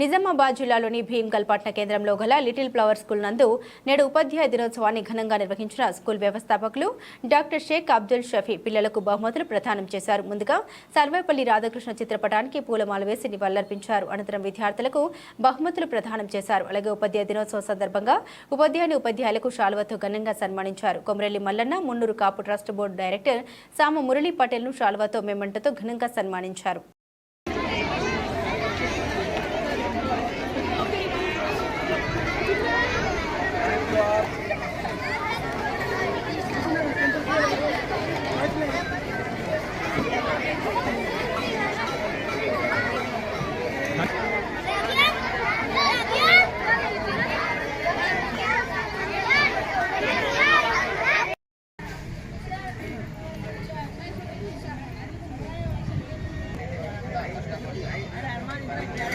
నిజామాబాద్ జిల్లాలోని భీమ్గల్ పట్న కేంద్రంలో గల లిటిల్ ఫ్లవర్ స్కూల్ నందు నేడు ఉపాధ్యాయ దినోత్సవాన్ని ఘనంగా నిర్వహించిన స్కూల్ వ్యవస్థాపకులు డాక్టర్ షేక్ అబ్దుల్ షఫీ పిల్లలకు బహుమతులు ప్రదానం చేశారు. ముందుగా సర్వేపల్లి రాధాకృష్ణ చిత్రపటానికి పూలమాల వేసి నివాళులర్పించారు. అనంతరం విద్యార్థులకు బహుమతులు ప్రదానం చేశారు. అలాగే ఉపాధ్యాయ దినోత్సవం సందర్భంగా ఉపాధ్యాయుని ఉపాధ్యాయులకు శాలువతో ఘనంగా సన్మానించారు. Komarelli Mallanna Munnuru Kapu trust board director Sama Murali పటేల్ను శాలువతో మెమంటతో ఘనంగా సన్మానించారు. Gracias.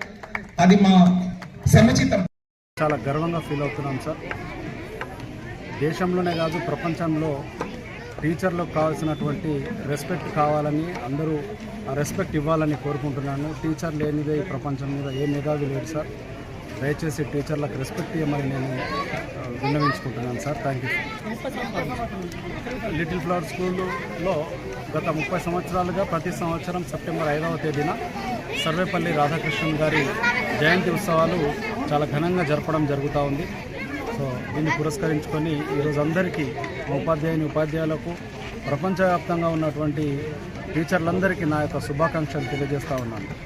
అది మా సముచితం. చాలా గర్వంగా ఫీల్ అవుతున్నాం సార్. దేశంలోనే కాదు ప్రపంచంలో టీచర్లకు కావాల్సినటువంటి రెస్పెక్ట్ కావాలని అందరూ ఆ రెస్పెక్ట్ ఇవ్వాలని కోరుకుంటున్నాను. టీచర్ లేనిదే ఈ ప్రపంచం మీద ఏ మేధావి లేదు సార్. దయచేసి టీచర్లకు రెస్పెక్ట్ ఇవ్వమని నేను విన్నవించుకుంటున్నాను sir. Thank you little flower స్కూల్లో గత ముప్పై సంవత్సరాలుగా ప్రతి సంవత్సరం సెప్టెంబర్ ఐదవ తేదీన సర్వేపల్లి రాధాకృష్ణన్ గారి జయంతి ఉత్సవాలు చాలా ఘనంగా జరపడం జరుగుతూ ఉంది. సో దీన్ని పురస్కరించుకొని ఈరోజు అందరికీ మా ఉపాధ్యాయుని ఉపాధ్యాయులకు ప్రపంచవ్యాప్తంగా ఉన్నటువంటి టీచర్లందరికీ నా యొక్క శుభాకాంక్షలు తెలియజేస్తూ ఉన్నాను.